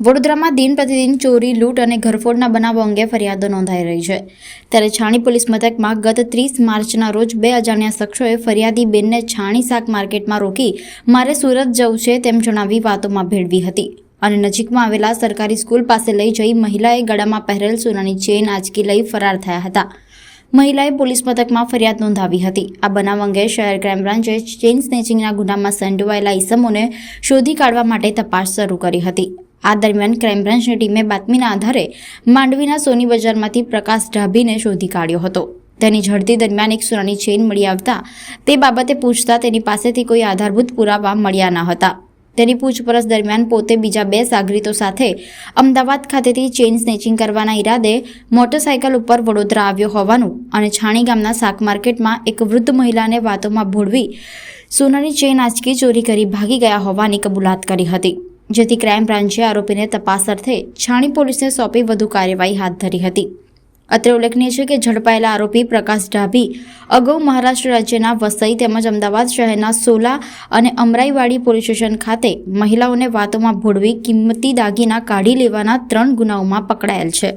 વડોદરામાં દિન પ્રતિદિન ચોરી, લૂંટ અને ઘરફોડના બનાવો અંગે ફરિયાદો નોંધાઈ રહી છે. ત્યારે છાણી પોલીસ મથકમાં ગત ત્રીસ માર્ચના રોજ બે અજાણ્યા શખ્સોએ ફરિયાદી બેનને છાણી શાક માર્કેટમાં રોકી મારે સુરત જવું છે તેમ જણાવી વાતોમાં ભેળવી હતી. અને નજીકમાં આવેલા સરકારી સ્કૂલ પાસે લઈ જઈ મહિલાએ ગળામાં પહેરેલ સોનાની ચેન આંચકી લઈ ફરાર થયા હતા. મહિલાએ પોલીસ મથકમાં ફરિયાદ નોંધાવી હતી. આ બનાવ અંગે શહેર ક્રાઇમ બ્રાન્ચે ચેઇન સ્નેચિંગના ગુનામાં સંડોવાયેલા ઈસમોને શોધી કાઢવા માટે તપાસ શરૂ કરી હતી. આ દરમિયાન ક્રાઇમ બ્રાન્ચની ટીમે બાતમીના આધારે માંડવીના સોની બજારમાંથી પ્રકાશ ઢાભીને શોધી કાઢ્યો હતો. તેની ઝડપી દરમિયાન એક સોનાની ચેઇન મળી આવતા તે બાબતે પૂછતા તેની પાસેથી કોઈ આધારભૂત પુરાવા મળ્યા ન હતા. તેની પૂછપરછ દરમિયાન પોતે બીજા બે સાગરીતો સાથે અમદાવાદ ખાતેથી ચેઇન સ્નેચિંગ કરવાના ઈરાદે મોટરસાયકલ ઉપર વડોદરા આવ્યો હોવાનું અને છાણી ગામના શાક માર્કેટમાં એક વૃદ્ધ મહિલાને વાતોમાં ભોળવી સોનાની ચેઇન આંચકી ચોરી કરી ભાગી ગયા હોવાની કબૂલાત કરી હતી, જેથી ક્રાઇમ બ્રાન્ચે આરોપીને તપાસ અર્થે છાણી પોલીસને સોંપી વધુ કાર્યવાહી હાથ ધરી હતી. અત્રે ઉલ્લેખનીય છે કે ઝડપાયેલા આરોપી પ્રકાશ ડાભી અગાઉ મહારાષ્ટ્ર રાજ્યના વસઈ તેમજ અમદાવાદ શહેરના સોલા અને અમરાઈવાડી પોલીસ સ્ટેશન ખાતે મહિલાઓને વાતોમાં ભોળવી કિંમતી દાગીના કાઢી લેવાના ત્રણ ગુનાઓમાં પકડાયેલ છે.